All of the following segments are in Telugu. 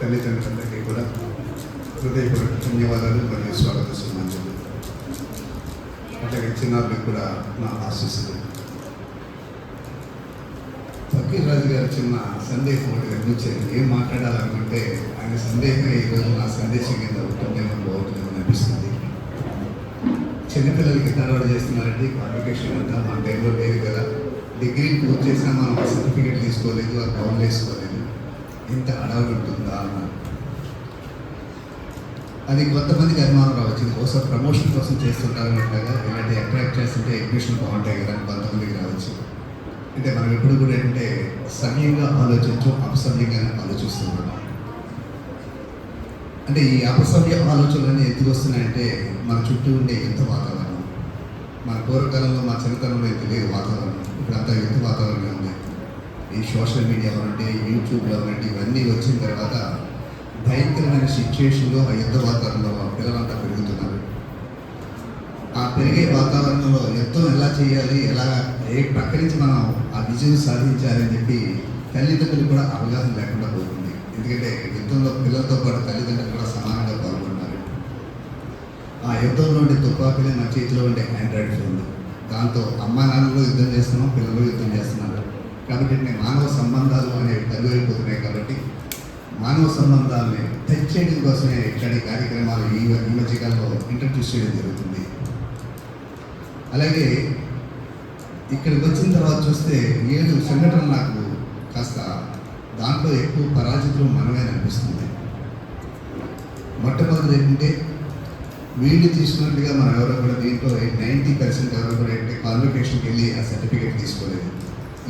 తల్లిదండ్రులందరికీ కూడా హృదయపూర్వక ధన్యవాదాలు మరియు స్వాగత సుమాంజలు అట్లాగే చిన్నారులకు కూడా నా ఆశీస్సులు. ఫకీర్ రాజు గారు చిన్న సందేహం ఒకటి కనిపించేది ఏం మాట్లాడాలనుకుంటే ఆయన సందేహమే ఈరోజు నా సందేశం కింద ఉంటుందేమో బాగుంటుందేమో అనిపిస్తుంది. చిన్నపిల్లలకి తరవాడు చేస్తున్నారండి. క్వాలిఫికేషన్ అంతా మన టైంలో లేదు కదా. డిగ్రీ పూర్తి చేసినా మనం సర్టిఫికేట్ తీసుకోలేదు ఆ గౌన్లు వేసుకోలేదు. ఇంత అడవులు ఉంటుందా? అన్నారు అది కొంతమందికి అనుమానం రావచ్చు. బహుశా ప్రమోషన్ కోసం చేస్తుంటారు అన్నట్టుగా ఇలాంటి అట్రాక్ట్ చేస్తుంటే ఎడ్యుకేషన్ బాగుంటాయి కదా అని కొంతమందికి రావచ్చు. అంటే మనం ఎప్పుడు కూడా ఏంటంటే సమయంగా ఆలోచించు అపసవ్యంగా ఆలోచిస్తున్నాం. అంటే ఈ అపసవ్య ఆలోచనలన్నీ ఎందుకు వస్తున్నాయంటే మన చుట్టూ ఉండే యుద్ధ వాతావరణం. మన పూర్వకాలంలో మా చిన్నతనంలో అయితే లేదు వాతావరణం. అంత యుద్ధ వాతావరణం ఉంది. ఈ సోషల్ మీడియా ఉంటే యూట్యూబ్లో అవనండి ఇవన్నీ వచ్చిన తర్వాత భయంకరమైన సిచ్యుయేషన్లో ఆ యుద్ధ వాతావరణంలో పిల్లలంతా పెరుగుతున్నారు. ఆ పెరిగే వాతావరణంలో యుద్ధం ఎలా చేయాలి ఎలా ఏ ప్రక్క నుంచి మనం ఆ విజయం సాధించాలి అని చెప్పి తల్లిదండ్రులు కూడా అవగాహన లేకుండా పోతుంది. ఎందుకంటే యుద్ధంలో పిల్లలతో పాటు తల్లిదండ్రులు కూడా సమానంగా పాల్గొన్నారు ఆ యుద్ధంలో ఉండే తుపాకులే మన చేతిలో ఉండే ఆండ్రాయిడ్ ఫోన్లు దాంతో అమ్మా నాన్నలు యుద్ధం చేస్తున్నాం పిల్లలు యుద్ధం చేస్తున్నారు. కాబట్టి మానవ సంబంధాలు అనేవి కరువైపోతున్నాయి కాబట్టి మానవ సంబంధాలని తెచ్చేయడం కోసమే ఇట్లాంటి కార్యక్రమాలు ఈ ఈ మధ్యకాలంలో ఇంట్రడ్యూస్ చేయడం జరుగుతుంది. అలాగే ఇక్కడికి వచ్చిన తర్వాత చూస్తే ఏడు సంఘటన నాకు కాస్త దాంట్లో ఎక్కువ పరాజితులు మనమే అనిపిస్తుంది. మొట్టమొదటి ఏంటంటే వీళ్ళు తీసుకున్నట్టుగా మనం ఎవరో కూడా దీంట్లో నైంటీ పర్సెంట్ ఎవరో కూడా ఏంటంటే కాన్వకేషన్కి వెళ్ళి ఆ సర్టిఫికేట్ తీసుకోలేదు.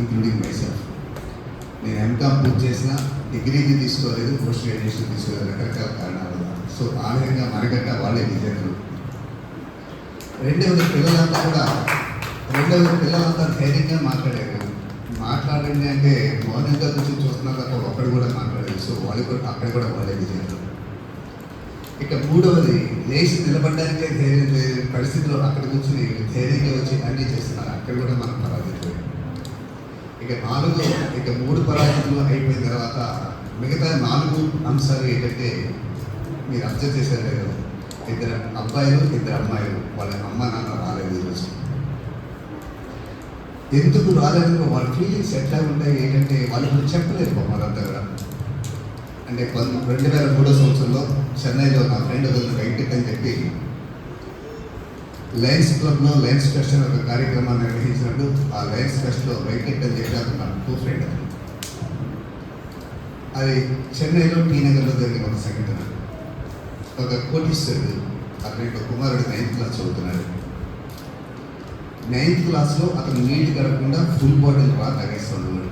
ఇంక్లూడింగ్ మైసెల్ఫ్ నేను ఎంకామ్ పూర్తి చేసిన డిగ్రీకి తీసుకోలేదు పోస్ట్ గ్రాడ్యుయేషన్ తీసుకోలేదు రకరకాల కారణాల వల్ల. సో ఆ విధంగా మనకంటే వాళ్ళే విజేతలు రెండవది పిల్లలంతా కూడా రెండవది పిల్లలంతా ధైర్యంగా మాట్లాడారు. మాట్లాడండి అంటే మౌనంగా కూర్చొని చూస్తున్నారు తప్ప ఒక్కడు కూడా మాట్లాడలేదు. సో వాళ్ళు కూడా అక్కడ కూడా వాళ్ళే విజేతలు ఇక మూడవది లేచి నిలబడడానికే ధైర్యం లేని పరిస్థితిలో అక్కడ కూర్చుని ధైర్యంగా వచ్చి అన్నీ చేస్తున్నారు. అక్కడ కూడా మనం పరాజయపోయాం ఇక నాలుగు ఇక మూడు పరాజితులు అయిపోయిన తర్వాత మిగతా నాలుగు అంశాలు ఏంటంటే మీరు అబ్జర్వ్ చేశారు లేదు ఇద్దరు అబ్బాయిలు ఇద్దరు అమ్మాయిలు వాళ్ళ అమ్మ నాన్న రాలేదు ఈరోజు ఎందుకు రాలేదు వాళ్ళ ఫీలింగ్స్ ఎట్లా ఉంటాయి ఏంటంటే వాళ్ళు ఇప్పుడు చెప్పలేదు పాపం వాళ్ళంతా కూడా. అంటే రెండు వేల మూడో సంవత్సరంలో చెన్నైలో నా ఫ్రెండ్ వదిలిన వెంకట్ అని చెప్పి లయన్స్ క్లబ్లో లయన్స్ ఫెస్ట్ అనే ఒక కార్యక్రమాన్ని నిర్వహించినప్పుడు ఆ లయన్స్ ఫెస్ట్లో వెంకట్ అని చెప్పి అతను టూ ఫ్రెండ్. అది చెన్నైలో టీ నగర్లో జరిగిన ఒక సంఘటన. ఒక కోటీశ్వరుడు అతని యొక్క కుమారుడు నైన్త్ క్లాస్ చదువుతున్నాడు. నైన్త్ క్లాస్లో అతను నీట్ గడపకుండా ఫుల్ బాటిల్ రా తాగేస్తున్నాడు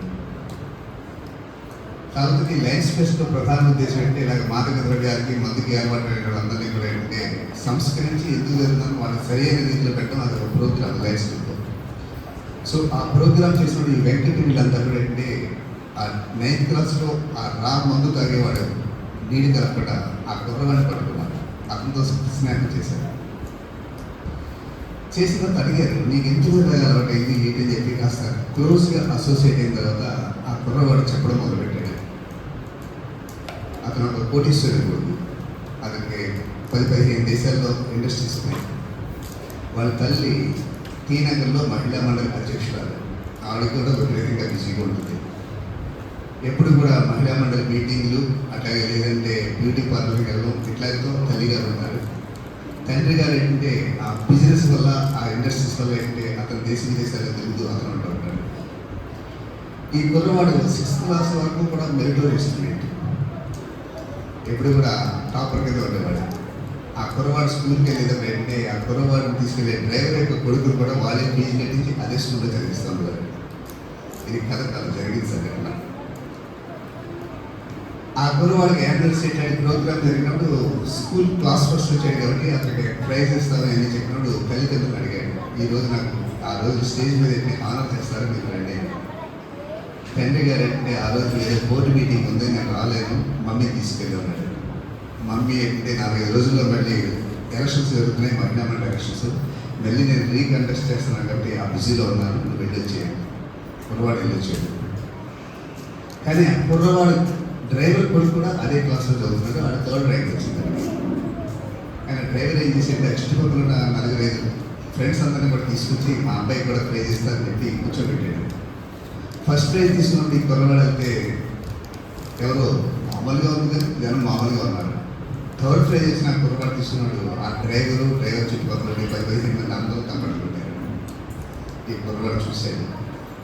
కాకపోతే లయన్స్ ఫెస్ట్లో ప్రధాన ఉద్దేశం ఏంటంటే ఇలాగ మాదక ద్రవ్యాలకి మందుకి అలవాటు అయిన వాళ్ళందరినీ కూడా ఏంటంటే సంస్కరించి ఎందుకు జరుగుతుందని వాళ్ళకి సరైన రీతిలో పెట్టడం అది ఒక ప్రోగ్రామ్ లైన్స్ సో ఆ ప్రోగ్రామ్ చేసిన ఈ వెంకట వీళ్ళంతా కూడా అంటే ఆ నైన్త్ క్లాస్లో ఆ రా మందు తాగేవాడు నీళ్ళు కలపట ఆ కుర్రవాడిని పట్టుకున్నాడు. అతనితో స్నేహం చేశారు. చేసిన తర్వాత అడిగారు నీకు ఎందుకు అలవాటు అయింది ఏంటని చెప్పి కాస్త క్లోజ్గా అసోసియేట్ అయిన తర్వాత ఆ కుర్రవాడు చెప్పడం మొదలుపెట్టాడు. అతను ఒక కోటీశ్వరుడు. అతనికి పది పదిహేను దేశాల్లో ఇండస్ట్రీస్ ఉన్నాయి. వాళ్ళ తల్లి టీ నగర్లో మహిళా మండలి అధ్యక్షురాలు. ఆవిడ కూడా విపరీతంగా బిజీగా ఉంటుంది. ఎప్పుడు కూడా మహిళా మండలి మీటింగ్లు అట్లాగే లేదంటే బ్యూటీ పార్లర్కి వెళ్ళడం ఇట్లాగతో తల్లి గారు ఉన్నారు తండ్రి గారు ఏంటంటే ఆ బిజినెస్ వల్ల ఆ ఇండస్ట్రీస్ వల్ల ఏంటంటే అతను దేశ విదేశాల్లో తిరుగుతూ అతను ఉంటూ ఉంటాడు. ఈ కుర్రవాడు సిక్స్త్ క్లాస్ వరకు కూడా మెరిటోరియస్ స్టూడెంట్ ఎప్పుడు కూడా టాపర్ కింద ఉండేవాడు. ఆ కుర్రవాడు స్కూల్కి వెళ్ళిన వెంటనే ఆ కుర్రవాడిని తీసుకెళ్ళే డ్రైవర్ యొక్క కొడుకులు కూడా వాళ్ళే ఫీజు కట్టించి అదే స్కూల్లో చదివిస్తాం ఇది కథ కథ జరిగింది సంఘటన. ఆ కుర్రవాడికి యాన్యువల్ స్టేట్ ప్రోగ్రామ్ జరిగినప్పుడు స్కూల్ క్లాస్ ఫస్ట్ వచ్చాడు కాబట్టి అతనికి ప్రైజ్ ఇస్తాను అని చెప్పినప్పుడు తల్లిదండ్రులు అడిగాడు ఈ రోజు నాకు ఆ రోజు స్టేజ్ మీద ఎన్ని ఆనర్ చేస్తారో మీరు రండి. తండ్రి గారు అంటే ఆ రోజు ఏదో బోర్డు మీటింగ్ ఉంది నేను రాలేదు మమ్మీ తీసుకెళ్ళి ఉన్నాడు మమ్మీ అంటే నాలుగైదు రోజుల్లో మళ్ళీ ఎలక్షన్స్ జరుగుతున్నాయి మహిళా మండలి ఎలక్షన్స్ మళ్ళీ నేను రీకంటెస్ట్ చేస్తున్నాను కాబట్టి ఆ బిజీలో ఉన్నాను నువ్వు వెళ్ళి చేయండి కుర్రవాడు వెళ్ళి చేయండి కానీ ఆ కుర్రవాడు డ్రైవర్ కొడుకు కూడా అదే క్లాస్లో చదువుతున్నాడు వాడు థర్డ్ ర్యాంక్ వచ్చింది. ఆయన డ్రైవర్ ఏం చేసేది చుట్టుపక్కల ఉన్న నలుగురు ఐదు ఫ్రెండ్స్ అందరిని కూడా తీసుకొచ్చి మా అబ్బాయి కూడా ప్రే చేస్తారని చెప్పి కూర్చోబెట్టాడు. ఫస్ట్ ప్రైజ్ తీసుకున్నప్పుడు ఈ కొరవాడు వెళ్తే ఎవరో మామూలుగా ఉంది కానీ జనం మామూలుగా ఉన్నారు. థర్డ్ ప్రైజ్ చేసిన కుర్రవాడు తీసుకున్నాడు ఆ డ్రైవరు డ్రైవర్ చుట్టుపక్కల పది పదిహేను మంది అందరూ తప్పట్లు ఈ కుర్రవాడు చూశాడు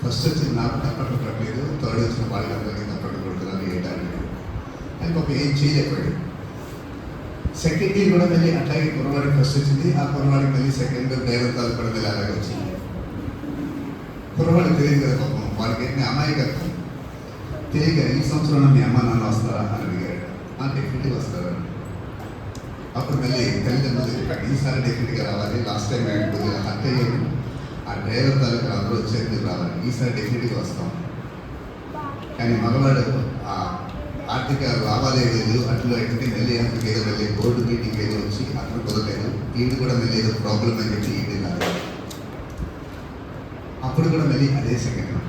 ఫస్ట్ వచ్చి నాకు తప్పట్లు కొట్టలేదు థర్డ్ వచ్చిన వాళ్ళందరికీ తప్పట్లు కొడుతున్నారు ఏంటంటే అని పాపం ఏం చేయలేకపోయాడు సెకండ్ టీం కూడా మళ్ళీ అట్లాగే కుర్రవాడికి ఫస్ట్ వచ్చింది ఆ కుర్రవాడికి మళ్ళీ సెకండ్ డ్రైవర్ తాలు కూడా మళ్ళీ అలాగే వచ్చింది కుర్రవాడికి తెలియదు కదా పాపం వాడికి ఏంటి అమాయకత్వం తెలియక ఈ సంవత్సరం మీ అమ్మ నాన్న వస్తారా అని అడిగాడు ఆ డెఫినెట్గా వస్తారా అప్పుడు మళ్ళీ తల్లిదండ్రులు చెప్పాడు ఈసారి డెఫినెట్గా రావాలి లాస్ట్ టైం ఆయన కొద్దిగా హర్ట్ అయ్యాడు. ఆ డ్రైవర్ తాలూకు అందరూ వచ్చేది రావాలి ఈసారి డెఫినెట్గా వస్తాం. కానీ మగవాడు ఆ ఆర్థిక లావాదేవీలు అట్లా అయితే మళ్ళీ అతనికి ఏదో మళ్ళీ బోర్డు మీటింగ్ ఏదో వచ్చి అతను కుదరలేదు. ఈయన కూడా మళ్ళీ ఏదో ప్రాబ్లం అని చెప్పి ఈడు అప్పుడు కూడా మళ్ళీ అదే సంఘటన.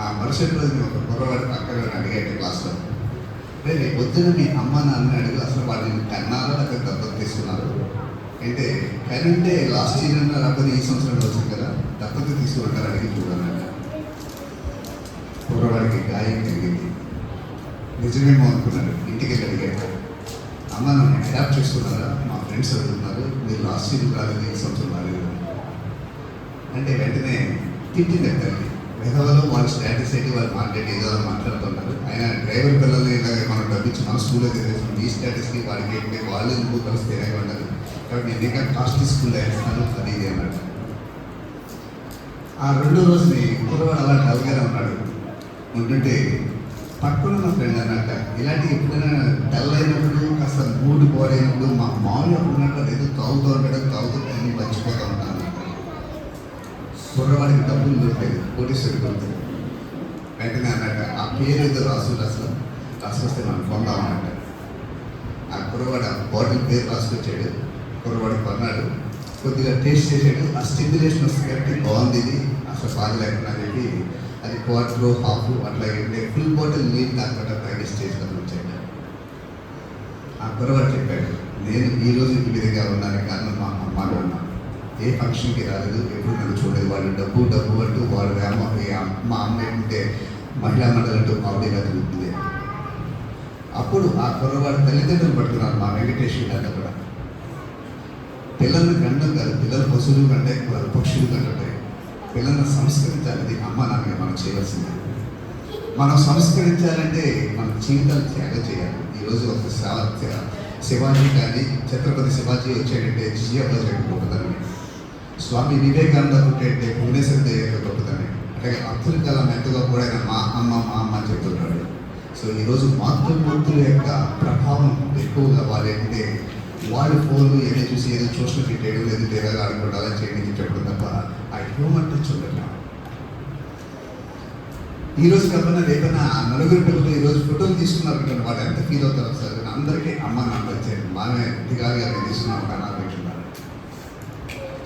ఆ మరుసటి రోజు ఒక కుర్రవాడు పక్క అడిగాడు క్లాస్లో రే రేపు పొద్దున మీ అమ్మ నాన్న అడుగు అసలు వాడిని కన్నారా లేకపోతే దత్తత తీసుకున్నారు అంటే కనంటే లాస్ట్ ఇయర్ అన్న లేకపోతే ఈ సంవత్సరం వచ్చింది కదా దత్తత తీసుకుంటారు అడిగి చూడాలన్న కుర్రవాడికి గాయం జరిగింది నిజమేమో అనుకున్నాడు. ఇంటికి వెళ్ళి అడిగాడు అమ్మ నన్ను అడాప్ట్ చేసుకున్నారా మా ఫ్రెండ్స్ అడుగుతున్నారు. మీరు లాస్ట్ ఇయర్ రాలేదు ఈ సంవత్సరం రాలేదు. అంటే వెంటనే తిట్టింది తల్లి. విధవలో వాళ్ళ స్టాటస్ అయితే వాళ్ళు మాట్లాడి ఏదో మాట్లాడుతున్నారు ఆయన డ్రైవర్ పిల్లల్ని ఇలాగ మనం డబ్బించి మన స్కూల్లో చేసేసాం ఈ స్టాటస్కి వాళ్ళకి ఏంటి వాళ్ళు ఎందుకు కలిసి తిరగా ఉండదు కాబట్టి నేను ఇంకా కాస్ట్ స్కూల్లో వేస్తాను అది ఇది అన్నాడు. ఆ రెండో రోజుని కుర్రవాడు అలా డల్గానే ఉన్నాడు. ఉంటుంటే పక్కన ఉన్న ఫ్రెండ్ అన్నట్ట ఇలాంటి ఎప్పుడైనా డల్ అయినప్పుడు కాస్త మూడు పోరైనప్పుడు మా మామూలు ఉన్నట్టు ఏదో తాగుతూ ఉంటాడు తాగుతూ అన్ని మర్చిపోతూ ఉంటాను కుర్రవాడికి డబ్బులు దొరికాయి కోటీశ్వరి దొరుకుతాయి వెంటనే అన్నట్ట ఆ పేరు ఏదో రాసు అసలు రాసుకొస్తే మనం కొందామన్నట్ట ఆ కుర్రవాడు ఆ బాటిల్ పేరు రాసుకొచ్చాడు కుర్రవాడు కొన్నాడు కొద్దిగా టేస్ట్ చేసాడు ఆ స్టిమ్యులేషన్ వస్తుంది కాబట్టి బాగుంది ఇది. అసలు బాధ లేకుండా అని చెప్పి అది క్వార్టర్ హాఫ్ అట్లా ఉంటే ఫుల్ బాటిల్ నీళ్ళు దాకా ప్రాక్టీస్ చేసి వచ్చాడు ఆ కుర్రవాడు చెప్పాడు నేను ఈ రోజు ఈ విధంగా ఉన్నాను కారణం మా అమ్మ నాన్న. ఏ ఫంక్షన్కి రాలేదు ఎప్పుడు నన్ను చూడలేదు. వాళ్ళు డబ్బు డబ్బు అంటూ వాళ్ళు ఏమో మా అమ్మాయి ఉంటే మహిళా మండలి అంటూ కామెడీగా తిరుగుతుంది? అప్పుడు ఆ కుర్రవాడు తల్లిదండ్రులు పట్టుకున్నారు మా వెంకటేష్ గారు కూడా. పిల్లల్ని గండం కాదు పిల్లలు పశువులు కంటే వాళ్ళు పక్షులు కంటే పిల్లల్ని సంస్కరించాలి అమ్మ నాన్నగా మనం చేయవలసింది. మనం సంస్కరించాలంటే మన జీవితాలు త్యాగం చేయాలి. ఈరోజు ఒక శివాజీ కానీ ఛత్రపతి శివాజీ వచ్చాడంటే జియాబాజీ యొక్క స్వామి వివేకానంద పుట్టేంటే భువనేశ్వర దేవి యొక్క గొప్పతనమే అలాగే అబ్దుల్ కలాం ఎంతగా కూడా ఆయన మా అమ్మ మా అమ్మ అని చెప్తుంటాడు. సో ఈరోజు మాతృమూర్తుల యొక్క ప్రభావం ఎక్కువగా వాళ్ళు ఏంటంటే వాళ్ళు ఫోన్లు ఏదో చూసి ఏదో సోషల్ పెట్టేయడం లేదు లేదా ఆడుకోవడం అలా చేయడం చెప్పడం తప్ప ఆ హ్యూమన్ టచ్ ఉండట్లేదు ఈరోజు రోజు కాకుండా నలుగురు పిల్లలు ఈరోజు ఫోటోలు తీసుకున్నారు వాళ్ళు ఎంత ఫీల్ అవుతారు సార్ అందరికీ అమ్మ నాన్న వచ్చారు. మామే దిగాలిగా మేము తీసుకున్నాం కానీ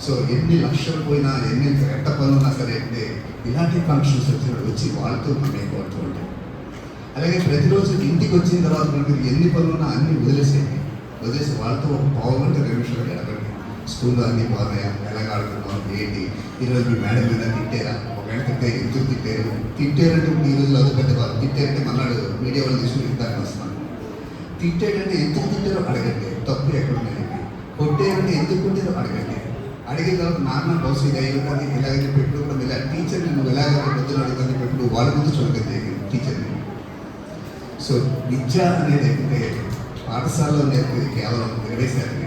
సో ఎన్ని లక్షలు పోయినా ఎన్ని ఎంత పనులు సరే అంటే ఇలాంటి ఫంక్షన్స్ వచ్చినప్పుడు వచ్చి వాళ్ళతో మనం కోరుతూ ఉంటాం. అలాగే ప్రతిరోజు ఇంటికి వచ్చిన తర్వాత మనకి ఎన్ని పనులున్నా అన్ని వదిలేసేయండి వదిలేసి వాళ్ళతో ఒక పావుగంట రెండు నిమిషాలు గడపండి. స్కూల్లో అన్ని బాగున్నాయా? ఎలాగ ఆడుకున్నాం ఏంటి? ఈరోజు మీ మేడం మీద తిట్టారా? ఒకవేళ తిట్టే ఎందుకు తిట్టారు? తిట్టారంటే ఇప్పుడు ఈ రోజు అది పెద్ద కాదు తిట్టారంటే మన్నాడు మీడియా వాళ్ళు తీసుకుని ఇందాక వస్తున్నాను తిట్టాడంటే ఎందుకు తిట్టారో అడగండి. తప్పు ఎక్కడున్నాయి? కొట్టారంటే ఎందుకు కొట్టారో అడగండి. అడిగిన తర్వాత నాన్న బస్సు ఇది అయ్యి ఇలాగని పెట్టు కూడా ఇలా టీచర్ నువ్వు ఎలాగైతే పొద్దున అడుగుతుంది పెట్టు వాళ్ళ ముందు చూడగలిగే టీచర్ని సో విద్య అనేది అంటే పాఠశాలలో నేర్పేది కేవలం ఇరవై శాతం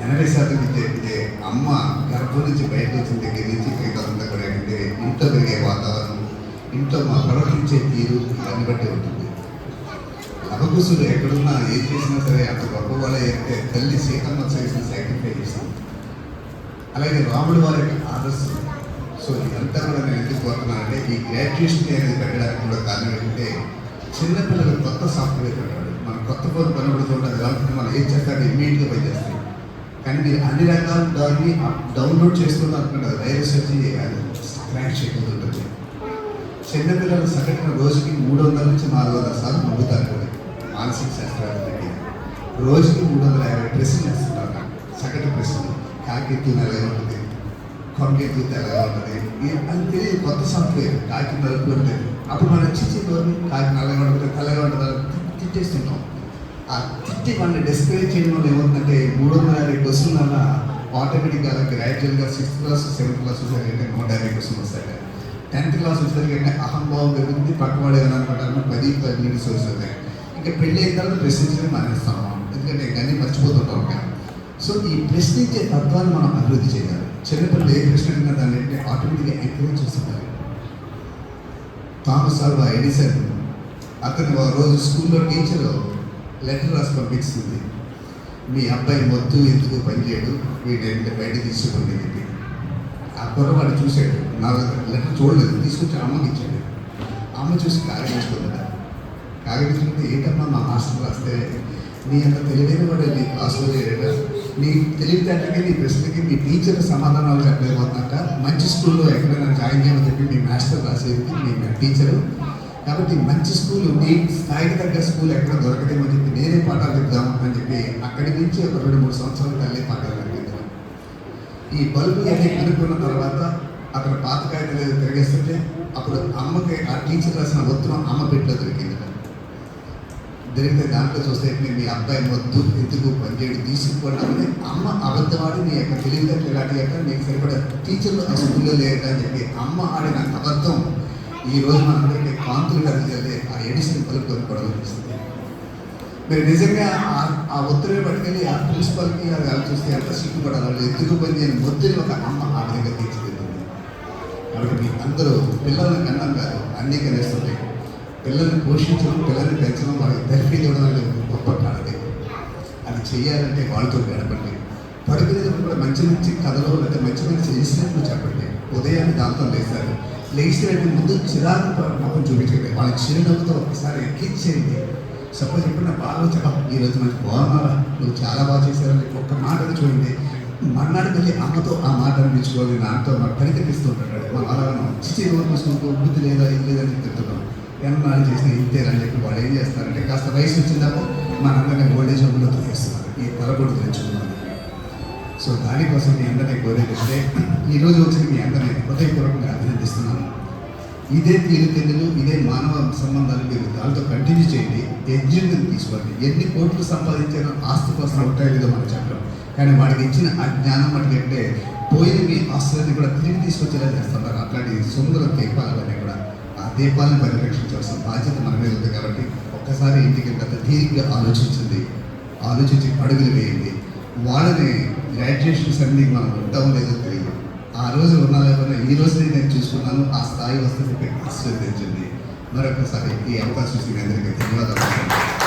ఎనభై శాతం విద్య అయితే అమ్మ గర్భం నుంచి బయటకు వచ్చిన దగ్గర నుంచి మిగతాదంతా కూడా అంటే ఇంట్లో పెరిగే వాతావరణం ఇంట్లో మా ప్రవర్తించే తీరు దాన్ని బట్టి ఉంటుంది. లవకుశులు ఎక్కడున్నా ఏం చేసినా సరే అంత గొప్ప వాళ్ళే అయితే తల్లి సీతమ్మ చేసిన సాక్రిఫై చేస్తుంది అలాగే రాముడు వారి యొక్క ఆదర్శం. సో ఇదంతా కూడా నేను ఎందుకు కోరుతున్నానంటే ఈ గ్రాడ్యుయేషన్ అనేది పెట్టడానికి కూడా కారణం ఏంటంటే చిన్నపిల్లలు కొత్త సాఫ్ట్వేర్ పెట్టాడు మన కొత్త ఫోన్ కనబడుతుంటే అది కాబట్టి మనం ఏం చేస్తాడు ఇమ్మీడియట్గా పని కానీ మీరు అన్ని రకాల దాన్ని డౌన్లోడ్ చేసుకున్నారు అనుకుంటే అది వైరస్ వచ్చి అది క్రాష్ ఉంటుంది. చిన్నపిల్లలు సగటున రోజుకి మూడు వందల నుంచి నాలుగు వందల సార్లు నవ్వుతారు కూడా మానసిక శాస్త్రాలు. రోజుకి మూడు వందల యాభై ప్రశ్నలు వేస్తుంటారు. సగటు ప్రశ్నలు. కాకెత్తు ఎలాగా ఉంటుంది కొండెత్తు తెల్లగా ఉంటుంది ఈ- తెలియదు కొత్త సాఫ్ట్వేర్ కాకి నలుపు ఉంటుంది అప్పుడు మనం చిచ్చి కాకి నల్లగా ఉంటుంది తెల్లగా ఉంటుంది తిట్టేస్తుంటాం. ఆ తిట్టి వాళ్ళని డిస్కరేజ్ చేయడం వల్ల ఏమవుతుందంటే మూడు వందల యాభై క్వశ్చన్ వల్ల ఆటోమేటిక్గా గ్రాడ్యువల్గా సిక్స్త్ క్లాస్ సెవెంత్ క్లాస్ వచ్చేసరికి నూట యాభై క్వశ్చన్ వస్తాయి టెన్త్ క్లాస్ వచ్చేసరికి అహంభావం పెరుగుతుంది పక్కవాడే అని అనుకుంటారు పది పది మినిట్స్ వస్తుంది ఇంకా పెళ్ళి అయిన తర్వాత ప్రశ్నించడం మానేస్తాం ఎందుకంటే ఇవన్నీ మర్చిపోతుంటాం ఇంకా. సో ఈ ప్రశ్నించే తత్వాన్ని మనం అభివృద్ధి చేయాలి. చిన్నపిల్లలు ఏ ప్రశ్న అడిగినా దాన్ని అంటే ఆటోమేటిక్గా ఎంకరేజ్ చేస్తున్నారు థామస్ ఆల్వా ఎడిసన్ అతను ఒక రోజు స్కూల్లో టీచర్ లెటర్ రాసి పంపిస్తుంది మీ అబ్బాయి మొద్దు ఎందుకు పనిచేయడు వీటి బయట తీసుకుంది చెప్పి. ఆ కుర్రవాడు చూశాడు. నా లెటర్ చూడలేదు. తీసుకొచ్చి అమ్మకి ఇచ్చాడు. అమ్మ చూసి కాగడించుకుందట కాగడించుకుంటే ఏంటమ్మా మా మాస్టర్ రాస్తే? నీ అంత తెలివైన వాడు నీ క్లాస్లో చేయడా నీ తెలివితేటకి నీ ప్రశ్నకి మీ టీచర్ సమాధానాలు చెప్పలేకపోతున్నాక మంచి స్కూల్లో ఎక్కడైనా జాయిన్ చేయమని చెప్పి మీ మాస్టర్ రాసేది మీ టీచరు కాబట్టి మంచి స్కూల్ నీ స్థాయికి తగ్గ స్కూల్ ఎక్కడ దొరకదేమని చెప్పి నేనే పాఠాలు చెప్దాము అని చెప్పి అక్కడి నుంచి ఒక రెండు మూడు సంవత్సరాలు తల్లి పాఠాలు నేర్పించాను ఈ బల్బు అన్ని కనుక్కున్న తర్వాత అక్కడ పాత కాగితాలు తిరిగేస్తుంటే అప్పుడు అమ్మకి ఆ టీచర్ రాసిన ఉత్తరం అమ్మ పెట్టిలో దొరికింది. జరిగితే దాంట్లో చూస్తే మీ అబ్బాయి వద్దు ఎందుకు పనిచేయడు తీసుకుపోవడం అమ్మ అబద్ధమాడి నీ యొక్క తెలివితేటలు ఇలాంటి యొక్క నీకు సరిపడే టీచర్లు ఆ స్కూల్లో లేరు అని చెప్పి అమ్మ ఆడిన అబద్ధం ఈ రోజు మనందరికీ కాంతులు కలిగేది ఆ ఎడిషన్ పలు కొనుక్కోవడం అనిపిస్తుంది. మీరు నిజంగా ఆ- ఒత్తిడి పట్టుకెళ్ళి ఆ ప్రిన్సిపల్కి అది అలా చూస్తే ఎంత సిగ్గుపడాలి వాళ్ళు ఎందుకు పని చేయని ఒత్తిడి ఒక అమ్మ ఆ విధంగా తీర్చిదిద్దింది కాబట్టి మీ అందరూ పిల్లలను కన్నాం కాదు అన్నీ కనేస్తుంటాయి పిల్లల్ని పోషించడం పిల్లల్ని పెంచడం వాళ్ళకి థెరపీ అనేది గొప్ప కాడది అది చేయాలంటే వాళ్ళతో గడపండి. పడుకునేటప్పుడు కూడా మంచి మంచి కథలు లేదా మంచి మంచి ఇన్సిడెంట్లు చెప్పండి. ఉదయాన్ని దాంతో లేస్తారు. లేచినట్టు ముందు చిరాకు మొత్తం చూపించండి వాళ్ళ చిరునవ్వుతో ఒకసారి ఎక్కించేయండి. సపోజ్ ఇప్పుడు నా బాగా చెప్పా ఈరోజు మంచి బాగున్నారా నువ్వు చాలా బాగా చేశారని ఒక్క మాటను చూడండి. మర్నాడు వెళ్ళి అమ్మతో ఆ మాట అనిపించుకోవాలి నాన్నతో మాకు పరితపిస్తుంటాడు ఉంటాడు. అలాగను చిచి రోజు చూసుకుంటూ బుద్ధి లేదా? ఏం లేదని చెప్తున్నాం ఎన్నాళ్ళు చేసిన ఇంతేనని చెప్పి వాళ్ళు ఏం చేస్తారంటే కాస్త వయసు వచ్చిందామో మనందరినీ ఓల్డేజ్ హోమ్లో తొలగిస్తున్నారు ఈ తలపొడి తెచ్చుకున్నాను సో దానికోసం మీ అందరినీ కోరేది ఈరోజు వచ్చిన మీ అందరినీ హృదయపూర్వకంగా అభినందిస్తున్నాను. ఇదే తీరుతెన్నులు ఇదే మానవ సంబంధాలు మీరు దానితో కంటిన్యూ చేయండి. ఎడ్యుకేషన్ తీసుకోండి. ఎన్ని కోట్లు సంపాదించారో ఆస్తి కోసం ఉంటాయో లేదో మనం చెప్పడం కానీ వాడికి ఇచ్చిన ఆ జ్ఞానం అంటే పోయిన మీ ఆస్తులన్నీ కూడా తిరిగి తీసుకొచ్చేలా చేస్తున్నారు. అట్లాంటి సుందర దీపాలన్నీ కూడా. ఆ దీపాలను పరిరక్షించాల్సిన బాధ్యత మన మీద ఉంది కాబట్టి ఒక్కసారి ఇంటికి గత తీరిగ్గా ఆలోచించింది ఆలోచించి అడుగులు వేయండి. వాళ్ళని గ్రాడ్యుయేషన్స్ అన్ని మనం ఉంటాం లేదో తెలియదు. ఆ రోజు ఉన్నా లేకుండా ఈ రోజు నేను చూసుకున్నాను ఆ స్థాయి వస్తుంది ఆశీర్వదించింది మరొకసారి ఈ అవకాశం ఇచ్చిన అందరికీ ధన్యవాదాలు.